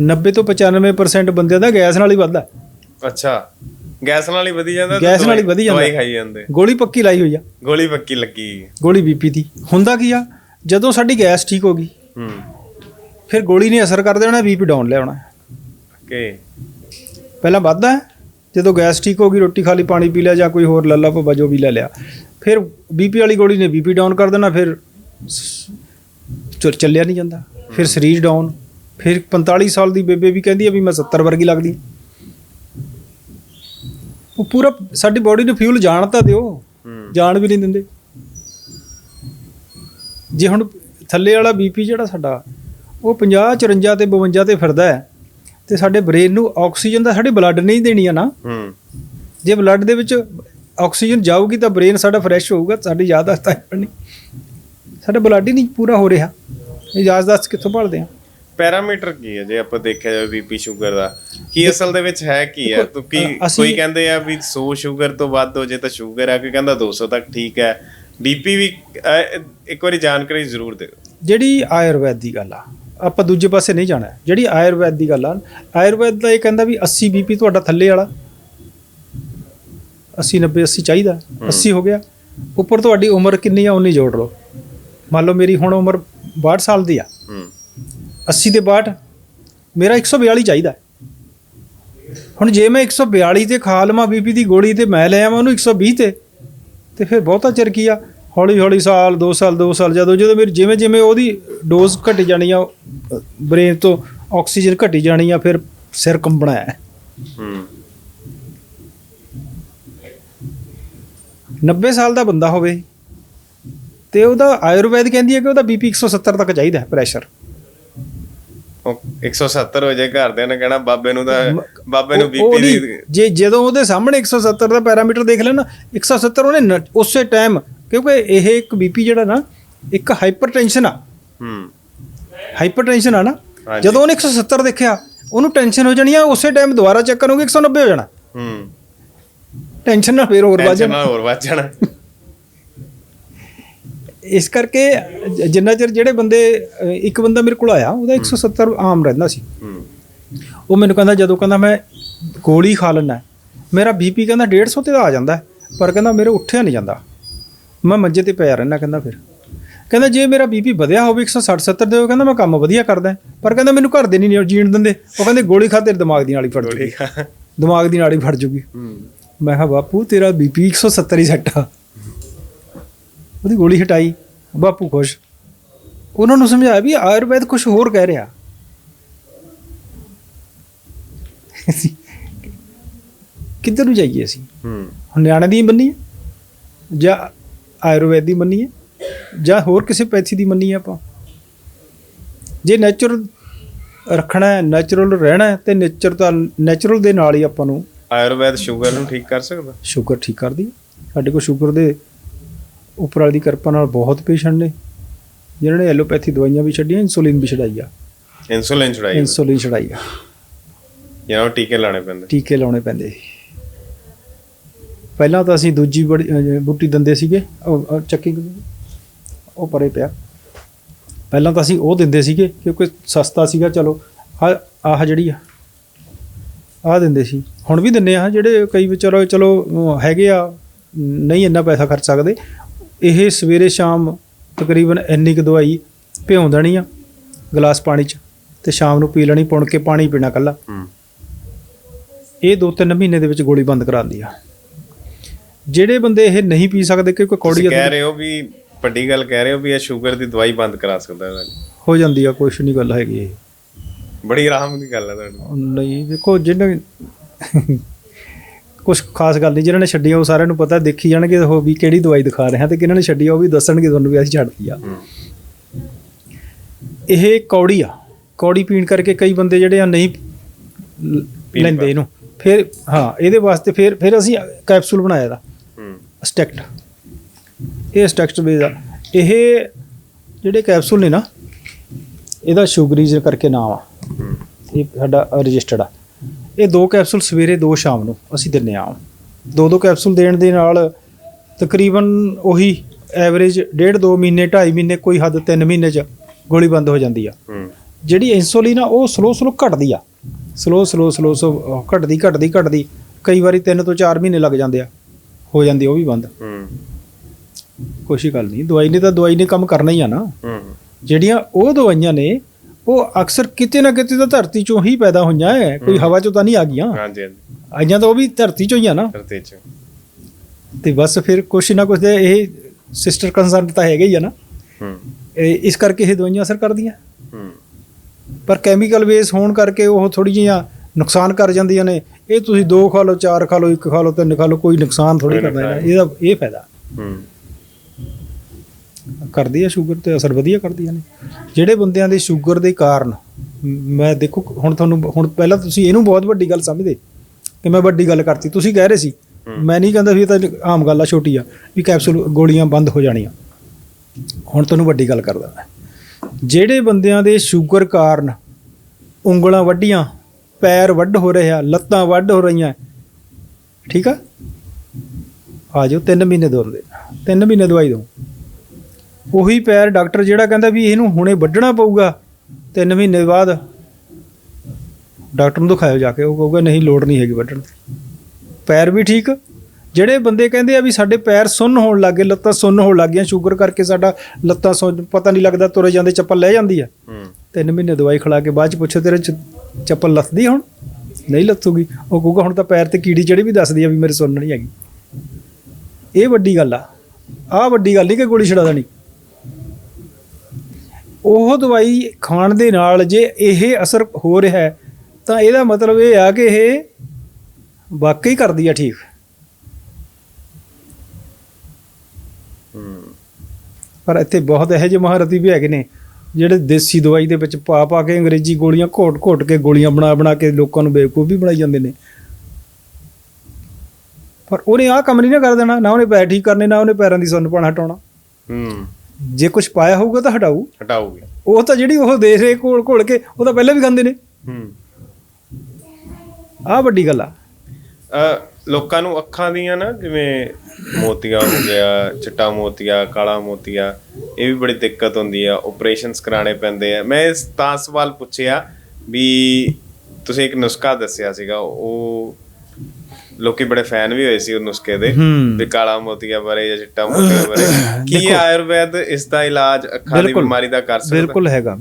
90 ਤੋਂ 95% ਬੰਦਿਆਂ ਦਾ ਗੈਸ ਨਾਲ ਹੀ ਵੱਧਦਾ। ਅੱਛਾ ਗੈਸ ਨਾਲ ਹੀ ਵਧੀ ਜਾਂਦਾ ਤੇ ਗੈਸ ਨਾਲ ਹੀ ਵਧੀ ਜਾਂਦਾ। ਦਵਾਈ ਖਾਈ ਜਾਂਦੇ। ਗੋਲੀ ਪੱਕੀ ਲਾਈ ਹੋਈ ਆ। ਗੋਲੀ ਪੱਕੀ ਲੱਗੀ। ਗੋਲੀ ਬੀਪੀ ਦੀ। ਹੁੰਦਾ ਕੀ ਆ ਜਦੋਂ ਸਾਡੀ ਗੈਸ ਠੀਕ ਹੋ ਗਈ ਹੂੰ। ਫਿਰ ਗੋਲੀ ਨੇ ਅਸਰ ਕਰ ਦੇਣਾ ਬੀਪੀ ਡਾਊਨ ਲਿਆਉਣਾ ਓਕੇ। ਪਹਿਲਾਂ ਵੱਧਦਾ ਹੈ, ਜਦੋਂ ਗੈਸ ਠੀਕ ਹੋ ਗਈ ਰੋਟੀ ਖਾ ਲਈ ਪਾਣੀ ਪੀ ਲਿਆ ਜਾਂ ਕੋਈ ਹੋਰ ਲੱਲਾ ਭੱਬਾ ਜੋ ਵੀ ਲੈ ਲਿਆ ਫਿਰ ਬੀਪੀ ਵਾਲੀ ਗੋਲੀ ਨੇ ਬੀਪੀ ਡਾਊਨ ਕਰ ਦੇਣਾ ਫਿਰ ਸ- ਚ- ਚੱਲਿਆ ਨਹੀਂ ਜਾਂਦਾ। ਫਿਰ ਸਰੀਰ ਡਾਊਨ। ਫਿਰ 45 ਸਾਲ ਦੀ ਬੇਬੇ ਵੀ ਕਹਿੰਦੀ ਆ ਵੀ ਮੈਂ 70 ਵਰਗੀ ਲੱਗਦੀ। ਉਹ ਪੂਰਾ ਸਾਡੀ ਬਾਡੀ ਨੂੰ ਫਿਊਲ ਜਾਣ ਤਾਂ ਦਿਓ ਜਾਣ ਵੀ ਨਹੀਂ ਦਿੰਦੇ। ਜੇ ਹੁਣ ਥੱਲੇ ਵਾਲਾ ਬੀਪੀ ਜਿਹੜਾ ਸਾਡਾ ਉਹ 50 54 ਤੇ 52 ਤੇ ਫਿਰਦਾ ਹੈ ਤੇ ਸਾਡੇ ਬ੍ਰੇਨ ਨੂੰ ਆਕਸੀਜਨ ਦਾ ਸਾਡੇ ਬਲੱਡ ਨਹੀਂ ਦੇਣੀ ਆ ਨਾ। ਹੂੰ। ਜੇ ਬਲੱਡ ਦੇ ਵਿੱਚ ਆਕਸੀਜਨ ਜਾਊਗੀ ਤਾਂ ਬ੍ਰੇਨ ਸਾਡਾ ਫਰੈਸ਼ ਹੋਊਗਾ ਸਾਡੀ ਯਾਦਾਸ਼ਤ ਆਈ ਪੜਨੀ ਸਾਡਾ ਬਲੱਡ ਹੀ ਨਹੀਂ ਪੂਰਾ ਹੋ ਰਿਹਾ। ਇਹ ਯਾਦਾਸ਼ਤ ਕਿੱਥੋਂ ਭਾਲਦੇ ਆ? ਪੈਰਾਮੀਟਰ ਕੀ ਹੈ ਜੇ ਆਪਾਂ ਦੇਖਿਆ ਜਾਵੇ ਬੀਪੀ ਸ਼ੂਗਰ ਦਾ? ਕੀ ਅਸਲ ਦੇ ਵਿੱਚ ਹੈ ਕੀ ਹੈ? ਤੋ ਕੀ ਅ- ਅਸੀਂ- ਕੋਈ ਕਹਿੰਦੇ ਆ ਵੀ 100 ਸ਼ੂਗਰ ਤੋਂ ਵੱਧ ਹੋ ਜੇ ਤਾਂ ਸ਼ੂਗਰ ਹੈ ਕੋਈ ਕਹਿੰਦਾ 200 ਤੱਕ ਠੀਕ ਹੈ। ਬੀਪੀ ਵੀ ਇੱਕ ਵਾਰੀ ਜਾਣਕਾਰੀ ਜ਼ਰੂਰ ਦਿਓ। ਜਿਹੜੀ ਆਯੁਰਵੈਦ ਦੀ ਗੱਲ ਆ ਆਪਾਂ ਦੂਜੇ ਪਾਸੇ ਨਹੀਂ ਜਾਣਾ। ਜਿਹੜੀ ਆਯੁਰਵੈਦ ਦੀ ਗੱਲ ਆ ਆਯੁਰਵੈਦ ਦਾ ਇਹ ਕਹਿੰਦਾ ਵੀ 80 ਬੀਪੀ ਤੁਹਾਡਾ ਥੱਲੇ ਵਾਲਾ। 80 90 80 ਚਾਹੀਦਾ। 80 ਹੋ ਗਿਆ। ਉੱਪਰ ਤੁਹਾਡੀ ਉਮਰ ਕਿੰਨੀ ਆ ਉਨੀ ਜੋੜ ਲਓ। ਮੰਨ ਲਓ ਮੇਰੀ ਹੁਣ ਉਮਰ 62 ਸਾਲ ਦੀ ਆ। ਹੂੰ। 80 ਤੇ 62 ਮੇਰਾ 142 ਚਾਹੀਦਾ। ਹੁਣ ਜੇ ਮੈਂ 142 ਤੇ ਖਾ ਲਵਾਂ ਬੀਪੀ ਦੀ ਗੋਲੀ ਤੇ ਮੈਂ ਲੈ ਆਵਾਂ ਉਹਨੂੰ 120 ਤੇ ਤੇ ਫਿਰ ਬਹੁਤਾ ਚਿਰ ਕੀ ਆ? ਹੌਲੀ ਹੌਲੀ ਸਾਲ 2 ਸਾਲ 2 ਸਾਲ ਜਦੋਂ ਜਦੋਂ ਮੇਰੀ ਜਿਵੇਂ ਜਿਵੇਂ ਉਹਦੀ ਡੋਜ਼ ਘਟੀ ਜਾਣੀ ਆ ਬ੍ਰੇਨ ਤੋਂ ਆਕਸੀਜਨ ਘਟੀ ਜਾਣੀ ਆ ਫਿਰ ਸਿਰ ਕੰਬਣਾ ਹੈ। ਹੂੰ। 90 ਸਾਲ ਦਾ ਬੰਦਾ ਹੋਵੇ ਤੇ ਉਹਦਾ ਆਯੁਰਵੈਦ ਕਹਿੰਦੀ ਹੈ ਕਿ ਉਹਦਾ ਬੀਪੀ 170 ਤੱਕ ਚਾਹੀਦਾ ਹੈ ਪ੍ਰੈਸ਼ਰ ਉਹ 170 ਹੋ ਜਾਏ ਘਰਦਿਆਂ ਨੇ ਕਹਿਣਾ ਬਾਬੇ ਨੂੰ ਤਾਂ ਬਾਬੇ ਨੂੰ ਬੀਪੀ ਦੀ ਜੇ ਜਦੋਂ ਉਹਦੇ ਸਾਹਮਣੇ 170 ਦਾ ਪੈਰਾਮੀਟਰ ਦੇਖ ਲੈਣਾ 170 ਉਹਨੇ ਉਸੇ ਟਾਈਮ ਕਿਉਂਕਿ ਇਹ ਇੱਕ ਬੀਪੀ ਜਿਹੜਾ ਨਾ ਇੱਕ ਹਾਈਪਰਟੈਂਸ਼ਨ ਆ। ਹੂੰ। ਹਾਈਪਰਟੈਂਸ਼ਨ ਆ ਨਾ। ਜਦੋਂ ਉਹਨੇ 170 ਦੇਖਿਆ ਉਹਨੂੰ ਟੈਨਸ਼ਨ ਹੋ ਜਾਣੀ ਆ ਉਸੇ ਟਾਈਮ ਦੁਬਾਰਾ ਚੈੱਕ ਕਰੋਗੇ 190 ਹੋ ਜਾਣਾ। ਹੂੰ। ਟੈਨਸ਼ਨ ਨਾਲ ਫੇਰ ਹੋਰ ਵੱਧ ਜਾਣਾ। ਹੋਰ ਵੱਧ ਜਾਣਾ। ਇਸ ਕਰਕੇ ਜਿੰਨਾ ਚਿਰ ਜਿਹੜੇ ਬੰਦੇ ਇੱਕ ਬੰਦਾ ਮੇਰੇ ਕੋਲ ਆਇਆ ਉਹਦਾ 170 ਆਮ ਰਹਿੰਦਾ ਸੀ। ਉਹ ਮੈਨੂੰ ਕਹਿੰਦਾ ਜਦੋਂ ਕਹਿੰਦਾ ਮੈਂ ਗੋਲੀ ਖਾ ਲੈਣਾ ਮੇਰਾ ਬੀਪੀ ਕਹਿੰਦਾ 150 ਤੇ ਆ ਜਾਂਦਾ ਪਰ ਕਹਿੰਦਾ ਮੇਰੇ ਉੱਠਿਆ ਨਹੀਂ ਜਾਂਦਾ। ਮੈਂ ਮੰਜੇ ਤੇ ਪਿਆ ਰਹਿਣਾ ਕਹਿੰਦਾ ਫਿਰ। ਕਹਿੰਦਾ ਜੇ ਮੇਰਾ ਬੀਪੀ ਵਧਿਆ ਹੋਵੇ 160 70 ਦੇ ਹੋਵੇ ਕਹਿੰਦਾ ਮੈਂ ਕੰਮ ਵਧੀਆ ਕਰਦਾ ਪਰ ਕਹਿੰਦਾ ਮੈਨੂੰ ਘਰ ਦੇ ਨਹੀਂ ਜੀਣ ਦਿੰਦੇ। ਉਹ ਕਹਿੰਦੇ ਗੋਲੀ ਖਾ ਤੇਰੇ ਦਿਮਾਗ ਦੀ ਨਾਲੀ ਫੜ ਜੂਗੀ। ਦਿਮਾਗ ਦੀ ਨਾਲੀ ਫੜ ਜੂਗੀ। ਮੈਂ ਕਿਹਾ ਬਾਪੂ ਤੇਰਾ ਬੀਪੀ 170 ਹੀ ਸੈੱਟ ਉਹਦੀ ਗੋਲੀ ਹਟਾਈ ਬਾਪੂ ਖੁਸ਼। ਉਹਨਾਂ ਨੂੰ ਸਮਝਾਇਆ ਵੀ ਆਯੁਰਵੈਦ ਕੁਝ ਹੋਰ ਕਹਿ ਰਿਹਾ। ਕਿੱਧਰ ਨੂੰ ਜਾਈਏ ਅਸੀਂ? ਹੂੰ। ਹੁਣ ਨਿਆਣੇ ਦੀ ਮੰਨੀਏ? ਜਾਂ ਆਯੁਰਵੈਦ ਦੀ ਮੰਨੀਏ? ਜਾਂ ਹੋਰ ਕਿਸੇ ਪੈਥੀ ਦੀ ਮੰਨੀਏ ਆਪਾਂ? ਜੇ ਨੇਚਰ ਰੱਖਣਾ ਹੈ ਨੈਚੁਰਲ ਰਹਿਣਾ ਹੈ ਤੇ ਨੇਚਰ ਤਾਂ ਨੈਚੁਰਲ ਦੇ ਨਾਲ ਹੀ ਆਪਾਂ ਨੂੰ ਆਯੁਰਵੈਦ ਸ਼ੂਗਰ ਨੂੰ ਠੀਕ ਕਰ ਸਕਦਾ। ਸ਼ੂਗਰ ਠੀਕ ਕਰਦੀ। ਸਾਡੇ ਕੋਲ ਸ਼ੂਗਰ ਦੇ ਉੱਪਰ ਵਾਲੀ ਦੀ ਕਿਰਪਾ ਨਾਲ ਬਹੁਤ ਪੇਸ਼ੈਂਟ ਨੇ। ਜਿਨ੍ਹਾਂ ਨੇ ਐਲੋਪੈਥੀ ਦਵਾਈਆਂ ਵੀ ਛੱਡੀਆਂ ਇਨਸੂਲਿਨ ਵੀ ਛਡਾਈ ਆ ਇਨਸੂਲਿਨ ਚੜਾਈ ਇਨਸੂਲਿਨ ਛਡਾਈ ਆ ਉਹ ਟੀਕੇ ਲਾਣੇ ਪੈਂਦੇ। ਟੀਕੇ ਲਾਉਣੇ ਪੈਂਦੇ। ਪਹਿਲਾਂ ਤਾਂ ਅਸੀਂ ਦੂਜੀ ਬੂਟੀ ਦਿੰਦੇ ਸੀਗੇ ਉਹ ਉਹ ਚੱਕੀ ਉਹ ਪਰੇ ਪਿਆ। ਪਹਿਲਾਂ ਤਾਂ ਅਸੀਂ ਉਹ ਦਿੰਦੇ ਸੀਗੇ ਕਿਉਂਕਿ ਸਸਤਾ ਸੀਗਾ ਚਲੋ ਆਹ ਆਹ ਜਿਹੜੀ ਆ ਆਹ ਦਿੰਦੇ ਸੀ। ਹੁਣ ਵੀ ਦਿੰਨੇ ਆ ਜਿਹੜੇ ਕਈ ਵਿਚਾਰੇ ਚਲੋ ਹੈਗੇ ਆ ਨਹੀਂ ਇੰਨਾ ਪੈਸਾ ਖਰਚ ਸਕਦੇ। ਇਹ ਸਵੇਰੇ ਸ਼ਾਮ ਤਕਰੀਬਨ ਇੰਨੀ ਕੁ ਦਵਾਈ ਭਿਉਂ ਦੇਣੀ ਆ ਗਲਾਸ ਪਾਣੀ 'ਚ ਤੇ ਸ਼ਾਮ ਨੂੰ ਪੀ ਲੈਣੀ ਪੁਣ ਕੇ ਪਾਣੀ ਪੀਣਾ ਕੱਲਾ ਇਹ 2-3 ਮਹੀਨੇ ਦੇ ਵਿੱਚ ਗੋਲੀ ਬੰਦ ਕਰਾ ਦਿੰਦੀ ਆ। ਜਿਹੜੇ ਬੰਦੇ ਇਹ ਨਹੀਂ ਪੀ ਸਕਦੇ ਕਿਉਂਕਿ ਕੌੜੀ ਕਹਿ ਰਹੇ ਹੋ ਵੀ ਵੱਡੀ ਗੱਲ ਕਹਿ ਰਹੇ ਹੋ ਵੀ ਇਹ ਸ਼ੂਗਰ ਦੀ ਦਵਾਈ ਬੰਦ ਕਰਾ ਸਕਦਾ ਹੈ ਹੋ ਜਾਂਦੀ ਆ ਕੁਛ ਨਹੀਂ ਗੱਲ ਹੈਗੀ ਇਹ। ਬੜੀ ਆਰਾਮ ਦੀ ਗੱਲ ਹੈ ਤੁਹਾਡੀ। ਨਹੀਂ ਦੇਖੋ ਜਿਹਨੇ ਕੁਛ ਖਾਸ ਗੱਲ ਨਹੀਂ ਜਿਹਨਾਂ ਨੇ ਛੱਡੀਆਂ ਉਹ ਸਾਰਿਆਂ ਨੂੰ ਪਤਾ ਦੇਖੀ ਜਾਣਗੇ ਉਹ ਵੀ ਕਿਹੜੀ ਦਵਾਈ ਦਿਖਾ ਰਹੇ ਹਾਂ ਤੇ ਕਿਹਨਾਂ ਨੇ ਛੱਡੀ ਆ ਉਹ ਵੀ ਦੱਸਣਗੇ ਤੁਹਾਨੂੰ ਵੀ ਅਸੀਂ ਛੱਡਦੀ ਆ। ਇਹ ਕੌੜੀ ਆ ਕੌੜੀ ਪੀਣ ਕਰਕੇ ਕਈ ਬੰਦੇ ਜਿਹੜੇ ਆ ਨਹੀਂ ਲੈਂਦੇ ਇਹਨੂੰ। ਫਿਰ ਹਾਂ ਇਹਦੇ ਵਾਸਤੇ ਫਿਰ ਫਿਰ ਅਸੀਂ ਕੈਪਸੂਲ ਬਣਾਇਆ ਦਾ ਹੂੰ। ਸਟੈਕਟ। ਇਹ ਸਟੈਕਟ ਬੇਸ ਆ। ਇਹ ਜਿਹੜੇ ਕੈਪਸੂਲ ਨੇ ਨਾ ਇਹਦਾ ਸ਼ੂਗਰੀਜ਼ ਕਰਕੇ ਨਾਮ ਆ। ਇਹ ਸਾਡਾ ਰਜਿਸਟਰਡ ਆ। ਇਹ ਦੋ ਕੈਪਸੂਲ ਸਵੇਰੇ ਦੋ ਸ਼ਾਮ ਨੂੰ ਅਸੀਂ ਦਿੰਨੇ ਆ। ਦੋ ਦੋ ਕੈਪਸੂਲ ਦੇਣ ਦੇ ਨਾਲ ਤਕਰੀਬਨ ਉਹੀ ਐਵਰੇਜ ਡੇਢ ਦੋ ਮਹੀਨੇ 2.5 ਮਹੀਨੇ ਕੋਈ ਹੱਦ 3 ਮਹੀਨੇ ਚ ਗੋਲੀ ਬੰਦ ਹੋ ਜਾਂਦੀ ਆ। ਜਿਹੜੀ ਇਨਸੂਲਿਨ ਆ ਉਹ ਸਲੋ ਸਲੋ ਘਟਦੀ ਆ। ਸਲੋ ਸਲੋ ਸਲੋ ਸਲੋ ਘਟਦੀ ਘਟਦੀ ਘਟਦੀ। ਕਈ ਵਾਰੀ 3 ਤੋਂ 4 ਮਹੀਨੇ ਲੱਗ ਜਾਂਦੇ ਆ। ਹੋ ਜਾਂਦੀ ਉਹ ਵੀ ਬੰਦ। ਹੂੰ। ਕੁਛ ਗੱਲ ਨਹੀਂ ਦਵਾਈ ਨੇ ਤਾਂ ਦਵਾਈ ਨੇ ਕੰਮ ਕਰਨਾ ਹੀ ਆ ਨਾ। ਹੂੰ। ਜਿਹੜੀਆਂ ਉਹ ਦਵਾਈਆਂ ਨੇ ਉਹ ਅਕਸਰ ਕਿਤੇ ਨਾ ਕਿਤੇ ਤਾਂ ਧਰਤੀ ਚੋਂ ਹੀ ਪੈਦਾ ਹੋਈਆਂ ਐ ਕੋਈ ਹਵਾ ਚੋਂ ਤਾਂ ਨਹੀਂ ਆ ਗਈਆਂ। ਹਾਂਜੀ ਹਾਂਜੀ। ਆਈਆਂ ਤਾਂ ਉਹ ਵੀ ਧਰਤੀ ਚੋਂ ਹੀ ਆ ਨਾ। ਕਰਤੇ ਚ। ਤੇ ਬਸ ਫਿਰ ਕੁਛ ਨਾ ਕੁਛ ਦੇ ਇਹ ਸਿਸਟਰ ਕੰਸਰਨ ਤਾਂ ਹੈਗੇ ਹੀ ਆ ਨਾ। ਹੂੰ ਇਹ ਇਸ ਕਰਕੇ ਇਹ ਦਵਾਈਆਂ ਅਸਰ ਕਰਦੀਆਂ। ਹੂੰ ਪਰ ਕੈਮੀਕਲ ਬੇਸ ਹੋਣ ਕਰਕੇ ਉਹ ਥੋੜੀ ਜਿਹੀਆਂ ਨੁਕਸਾਨ ਕਰ ਜਾਂਦੀਆਂ ਨੇ। ਇਹ ਤੁਸੀਂ ਦੋ ਖਾ ਲਓ ਚਾਰ ਖਾ ਲਓ ਇੱਕ ਖਾ ਲਓ ਤਿੰਨ ਖਾ ਲਓ ਕੋਈ ਨੁਕਸਾਨ ਥੋੜੀ ਕਰਦਾ ਇਹਦਾ ਇਹ ਫਾਇਦਾ। ਹੂੰ ਕਰਦੀ ਆ ਸ਼ੂਗਰ ਤੇ ਅਸਰ ਵਧੀਆ ਕਰਦੀਆਂ ਨੇ? ਜਿਹੜੇ ਬੰਦਿਆਂ ਦੇ ਸ਼ੂਗਰ ਦੇ ਕਾਰਨ ਮ- ਦੇਖੋ ਹੁਣ ਤੁਹਾਨੂੰ ਹੁਣ ਪਹਿਲਾਂ ਤੁਸੀਂ ਇਹਨੂੰ ਬਹੁਤ ਵੱਡੀ ਗੱਲ ਸਮਝਦੇ ਕਿ ਮੈਂ ਵੱਡੀ ਗੱਲ ਕਰਤੀ। ਤੁਸੀਂ ਕਹਿ ਰਹੇ ਸੀ ਮੈਂ ਨਹੀਂ ਕਹਿੰਦਾ ਵੀ ਇਹ ਤਾਂ ਆਮ ਗੱਲ ਆ ਛੋਟੀ ਆ ਵੀ ਕੈਪਸੂਲ ਗੋਲੀਆਂ ਬੰਦ ਹੋ ਜਾਣੀਆਂ। ਹੁਣ ਤੁਹਾਨੂੰ ਵੱਡੀ ਗੱਲ ਕਰਦਾ ਮੈਂ। ਜਿਹੜੇ ਬੰਦਿਆਂ ਦੇ ਸ਼ੂਗਰ ਕਾਰਨ ਉਂਗਲਾਂ ਵੱਡੀਆਂ ਪੈਰ ਵੱਢ ਹੋ ਰਿਹਾ ਲੱਤਾਂ ਵੱਢ ਹੋ ਰਹੀਆਂ ਠੀਕ ਆ? ਆ ਜਾਓ 3 ਮਹੀਨੇ ਦਵਾਈ ਦੇ 3 ਮਹੀਨੇ ਦਵਾਈ ਦੋ ਉਹੀ ਪੈਰ ਡਾਕਟਰ ਜਿਹੜਾ ਕਹਿੰਦਾ ਵੀ ਇਹਨੂੰ ਹੁਣੇ ਵੱਢਣਾ ਪਊਗਾ 3 ਮਹੀਨੇ ਬਾਅਦ। ਡਾਕਟਰ ਨੂੰ ਦਿਖਾਇਓ ਜਾ ਕੇ ਉਹ ਕਹੂਗਾ ਨਹੀਂ ਲੋੜ ਨਹੀਂ ਹੈਗੀ ਵੱਢਣ ਦੀ। ਪੈਰ ਵੀ ਠੀਕ। ਜਿਹੜੇ ਬੰਦੇ ਕਹਿੰਦੇ ਆ ਵੀ ਸਾਡੇ ਪੈਰ ਸੁੰਨ ਹੋਣ ਲੱਗੇ ਲੱਤਾਂ ਸੁੰਨ ਹੋਣ ਲੱਗੀਆਂ ਸ਼ੂਗਰ ਕਰਕੇ ਸਾਡਾ ਲੱਤਾਂ ਸੁੰਨ ਪਤਾ ਨਹੀਂ ਲੱਗਦਾ ਤੁਰੇ ਜਾਂਦੇ ਚੱਪਲ ਲੈ ਜਾਂਦੀ ਆ। ਹੂੰ। ਤਿੰਨ ਮਹੀਨੇ ਦਵਾਈ ਖਿਲਾ ਕੇ ਬਾਅਦ ਚ ਪੁੱਛੋ ਤੇਰੇ ਚੱਪਲ ਲੱਥਦੀ ਹੁਣ? ਨਹੀਂ ਲੱਥੂਗੀ। ਉਹ ਕਹੂਗਾ ਹੁਣ ਤਾਂ ਪੈਰ ਤੇ ਕੀੜੀ ਚੜੀ ਵੀ ਦੱਸਦੀ ਆ ਵੀ ਮੇਰੇ ਸੁੰਨ ਨਹੀਂ ਹੈਗੀ। ਇਹ ਵੱਡੀ ਗੱਲ ਆ। ਆਹ ਵੱਡੀ ਗੱਲ ਨਹੀਂ ਕਿ ਗੋਲੀ ਛਡਾ ਦੇਣੀ। ਉਹ ਦਵਾਈ ਖਾਣ ਦੇ ਨਾਲ ਜੇ ਇਹ ਅਸਰ ਹੋ ਰਿਹਾ ਹੈ, ਤਾਂ ਇਹਦਾ ਮਤਲਬ ਇਹ ਆ ਕਿ ਇਹ ਵਾਕਈ ਕਰਦੀ ਆ ਠੀਕ। ਪਰ ਇੱਥੇ ਬਹੁਤ ਇਹੋ ਜਿਹੇ ਮਹਾਰਥੀ ਵੀ ਹੈਗੇ ਨੇ, ਜਿਹੜੇ ਦੇਸੀ ਦਵਾਈ ਦੇ ਵਿੱਚ ਪਾ ਪਾ ਕੇ ਅੰਗਰੇਜ਼ੀ ਗੋਲੀਆਂ ਘੋਟ-ਘੋਟ ਕੇ ਗੋਲੀਆਂ ਬਣਾ ਬਣਾ ਕੇ ਲੋਕਾਂ ਨੂੰ ਬੇਵਕੂਫ ਵੀ ਬਣਾਈ ਜਾਂਦੇ ਨੇ। ਪਰ ਉਹਨੇ ਆਹ ਕੰਮ ਨਹੀਂ ਨਾ ਕਰ ਦੇਣਾ, ਨਾ ਉਹਨੇ ਪੈਰ ਠੀਕ ਕਰਨੇ, ਨਾ ਉਹਨੇ ਪੈਰਾਂ ਦੀ ਸੁੰਨ ਪਾਣਾ ਹਟਾਉਣਾ। ਹੂੰ। ਜੇ ਕੁਝ ਪਾਇਆ ਹੋਊਗਾ ਤਾਂ ਹਟਾਊ। ਹਟਾਓਗੇ ਉਹ ਤਾਂ ਜਿਹੜੀ ਉਹ ਦੇ ਰਹੇ ਘੋਲ ਘੋਲ ਕੇ ਉਹ ਤਾਂ ਪਹਿਲਾਂ ਵੀ ਖਾਂਦੇ ਨੇ। ਹੂੰ। ਆਹ ਵੱਡੀ ਗੱਲ ਆ। ਅ, ਲੋਕਾਂ ਨੂੰ ਅੱਖਾਂ ਦੀਆਂ ਨਾ ਜਿਵੇਂ ਮੋਤੀਆ ਹੋ ਗਿਆ ਚਿੱਟਾ ਮੋਤੀਆ ਕਾਲਾ ਮੋਤੀਆ ਇਹ ਵੀ ਬੜੀ ਦਿੱਕਤ ਹੁੰਦੀ ਆ ਆਪਰੇਸ਼ਨਸ ਕਰਾਣੇ ਪੈਂਦੇ ਆ। ਮੈਂ ਇਸ ਤਾਂ ਸਵਾਲ ਪੁੱਛਿਆ ਵੀ ਤੁਸੀਂ ਇੱਕ ਨੁਸਖਾ ਦੱਸਿਆ ਸੀਗਾ ਉਹ ਲੋਕੀ ਬੜੇ ਫੈਨ ਵੀ ਹੋਏ ਸੀ ਉਹ ਨੁਸਖੇ ਦੇ। ਤੇ ਕਾਲਾ ਮੋਤੀਆ ਬਾਰੇ ਜਾਂ ਚਿੱਟਾ ਮੋਤੀਆ ਬਾਰੇ ਕੀ ਆਯੁਰਵੈਦ ਇਸ ਦਾ ਇਲਾਜ ਅੱਖਾਂ ਦੀ। ਬਿਮਾਰੀ ਦਾ ਕਰ ਸਕਦਾ ਬਿਲਕੁਲ ਹੈਗਾ